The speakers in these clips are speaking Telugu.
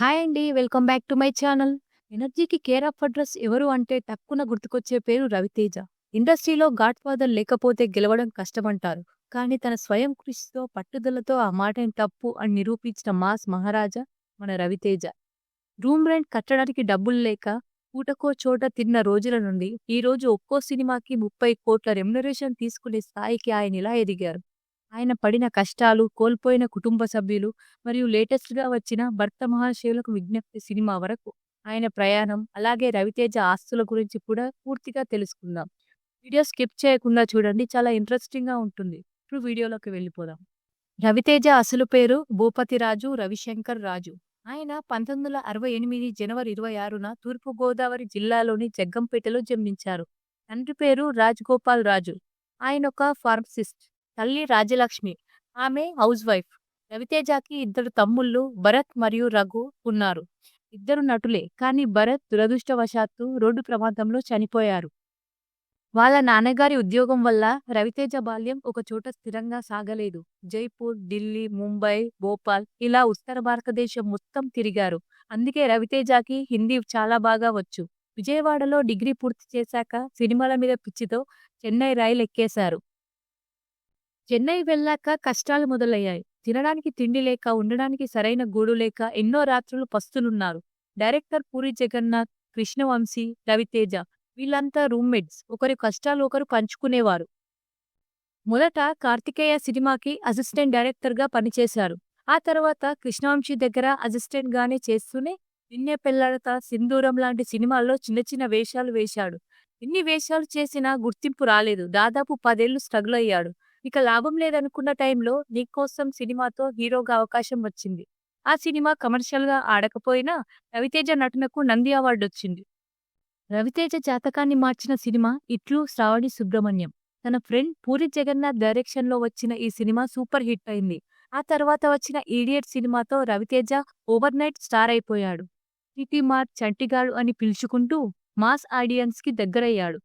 హాయ్ అండి. Welcome back to my channel. ఎనర్జీకి కేర్ ఆఫ్ అడ్రస్ ఎవరు అంటే టక్కున గుర్తుకొచ్చే పేరు రవితేజ. ఇండస్ట్రీలో గాడ్‌ఫాదర్ లేకపోతే గెలవడం కష్టమంటారు. కానీ తన స్వయం కృషితో, పట్టుదలతో ఆ మాటని తప్పు అని నిరూపించిన మాస్ మహారాజా మన రవితేజ. రూమ్ రెంట్ కట్టడానికి డబ్బులు లేక పూటకో చోట తిన్న రోజుల నుండి ఈరోజు ఒక్కో సినిమాకి ముప్పై కోట్ల రెమ్యునరేషన్ తీసుకునే స్థాయికి ఆయన ఇలా ఎదిగారు. ఆయన పడిన కష్టాలు, కోల్పోయిన కుటుంబ సభ్యులు మరియు లేటెస్ట్‌గా వచ్చిన 'భర్త మహాశివులకు విజ్ఞప్తి' సినిమా వరకు ఆయన ప్రయాణం, అలాగే రవితేజ ఆస్తుల గురించి కూడా పూర్తిగా తెలుసుకుందాం. వీడియో స్కిప్ చేయకుండా చూడండి చాలా ఇంట్రెస్టింగ్‌గా ఉంటుంది. ఇప్పుడు వీడియోలోకి వెళ్ళిపోదాం. రవితేజ అసలు పేరు భూపతిరాజు రవిశంకర్ రాజు. ఆయన 1968 జనవరి 26న తూర్పుగోదావరి జిల్లాలోని జగ్గంపేటలో జన్మించారు. తండ్రి పేరు రాజ్‌గోపాల్ రాజు. ఆయన ఒక ఫార్మసిస్ట్. తల్లి రాజలక్ష్మి ఆమె హౌస్ వైఫ్ రవితేజకి ఇద్దరు తమ్ముళ్ళు భరత్ మరియు రఘు ఉన్నారు. ఇద్దరు నటులే. కానీ భరత్ దురదృష్టవశాత్తు రోడ్డు ప్రమాదంలో చనిపోయారు. వాళ్ళ నాన్నగారి ఉద్యోగం వల్ల రవితేజ బాల్యం ఒక చోట స్థిరంగా సాగలేదు. జైపూర్, ఢిల్లీ, ముంబై, భోపాల్ ఇలా ఉత్తర భారతదేశం మొత్తం తిరిగారు. అందుకే రవితేజకి హిందీ చాలా బాగా వచ్చు. విజయవాడలో డిగ్రీ పూర్తి చేశాక సినిమాల మీద పిచ్చితో చెన్నై రైలు ఎక్కేశారు చెన్నై వెళ్ళాక కష్టాలు మొదలయ్యాయి. తినడానికి తిండి లేక, ఉండడానికి సరైన గూడు లేక ఎన్నో రాత్రులు పస్తులున్నారు. డైరెక్టర్ పూరి జగన్నాథ్, కృష్ణవంశీ, రవితేజ వీళ్ళంతా రూమ్మేట్స్. ఒకరి కష్టాలు ఒకరు పంచుకునేవారు. మొదట కార్తికేయ సినిమాకి అసిస్టెంట్ డైరెక్టర్‌గా పనిచేశారు. ఆ తర్వాత కృష్ణవంశీ దగ్గర అసిస్టెంట్గానే చేస్తూనే 'నిన్నే పెళ్ళాడత 'సింధూరం' లాంటి సినిమాల్లో చిన్న చిన్న వేషాలు వేశాడు. ఎన్ని వేషాలు చేసినా గుర్తింపు రాలేదు. దాదాపు పదేళ్ళు స్ట్రగుల్ అయ్యాడు. ఇక లాభం లేదనుకున్న టైంలో 'నీకోసం' సినిమాతో హీరోగా అవకాశం వచ్చింది. ఆ సినిమా కమర్షియల్‌గా ఆడకపోయినా రవితేజ నటనకు నంది అవార్డు వచ్చింది రవితేజ జాతకాన్ని మార్చిన సినిమా 'ఇట్లు శ్రావణి సుబ్రహ్మణ్యం'. తన ఫ్రెండ్ పూరి జగన్నాథ్ డైరెక్షన్‌లో వచ్చిన ఈ సినిమా సూపర్ హిట్ అయింది. ఆ తర్వాత వచ్చిన ఈడియట్ సినిమాతో రవితేజ ఓవర్ నైట్ స్టార్ అయిపోయాడు. టీటీమార్, చంటిగాడు అని పిలుచుకుంటూ మాస్ ఆడియన్స్‌కి దగ్గరయ్యాడు.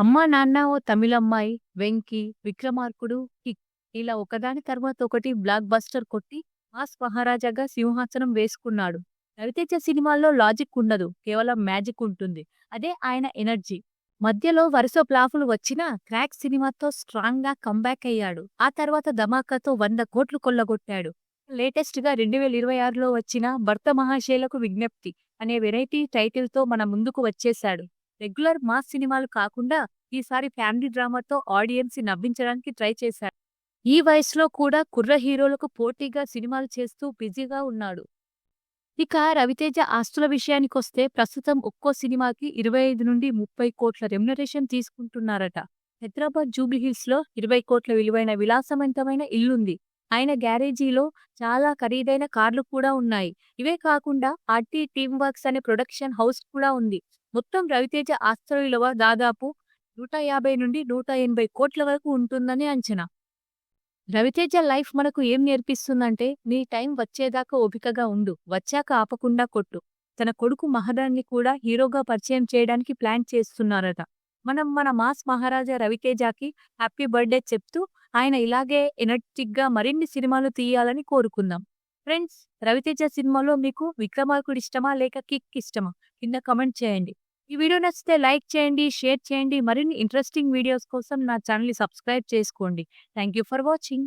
'అమ్మా నాన్న ఓ తమిళమ్మాయి', 'వెంకీ', 'విక్రమార్కుడు', 'కిక్' ఇలా ఒకదాని తర్వాత ఒకటి బ్లాక్ బస్టర్ కొట్టి మాస్ మహారాజాగా సింహాసనం వేసుకున్నాడు. రవితేజ సినిమాల్లో లాజిక్ ఉండదు. కేవలం మ్యాజిక్ ఉంటుంది. అదే ఆయన ఎనర్జీ. మధ్యలో వరుస ప్లాఫులు వచ్చినా 'క్రాక్' సినిమాతో స్ట్రాంగ్‌గా కంబ్యాక్ అయ్యాడు. ఆ తర్వాత 'ధమాకా'తో వంద కోట్లు కొల్లగొట్టాడు. లేటెస్ట్‌గా 2026లో వచ్చిన 'భర్త మహాశైలకు విజ్ఞప్తి' అనే వెరైటీ టైటిల్‌తో మన ముందుకు వచ్చేశాడు. రెగ్యులర్ మాస్ సినిమాలు కాకుండా ఈసారి ఫ్యామిలీ డ్రామాతో ఆడియన్స్‌ని నవ్వించడానికి ట్రై చేశాడు. ఈ వయసులో కూడా కుర్ర హీరోలకు పోటీగా సినిమాలు చేస్తూ బిజీగా ఉన్నాడు. ఇక రవితేజ ఆస్తుల విషయానికొస్తే ప్రస్తుతం ఒక్కో సినిమాకి 25-30 కోట్ల రెమ్యునరేషన్ తీసుకుంటున్నారట. హైదరాబాద్ జూబ్లీహిల్స్‌లో 20 కోట్ల విలువైన విలాసవంతమైన ఇల్లుంది. ఆయన గ్యారేజీలో చాలా ఖరీదైన కార్లు కూడా ఉన్నాయి. ఇవే కాకుండా ఆర్టీ టీమ్ వర్క్స్ అనే ప్రొడక్షన్ హౌస్ కూడా ఉంది. మొత్తం రవితేజ ఆస్తుల విలువ దాదాపు 150-180 కోట్ల వరకు ఉంటుందని అంచనా. రవితేజ లైఫ్ మనకు ఏం నేర్పిస్తుందంటే నీ టైం వచ్చేదాకా ఓపికగా ఉండు. వచ్చాక ఆపకుండా కొట్టు. తన కొడుకు మహదాన్ని కూడా హీరోగా పరిచయం చేయడానికి ప్లాన్ చేస్తున్నారట. మనం మన మాస్ మహారాజా రవితేజకి హ్యాపీ బర్త్‌డే చెప్తూ ఆయన ఇలాగే ఎనర్జిక్గా మరిన్ని సినిమాలు తీయాలని కోరుకుందాం. ఫ్రెండ్స్ రవితేజ సినిమాలో మీకు 'విక్రమార్కుడు' ఇష్టమా లేక 'కిక్' ఇష్టమా? కింద కమెంట్ చేయండి. ఈ వీడియో నచ్చితే లైక్ చేయండి, షేర్ చేయండి. మరిన్ని ఇంట్రెస్టింగ్ వీడియోస్ కోసం నా ఛానల్‌ని సబ్స్క్రైబ్ చేసుకోండి. Thank you for watching.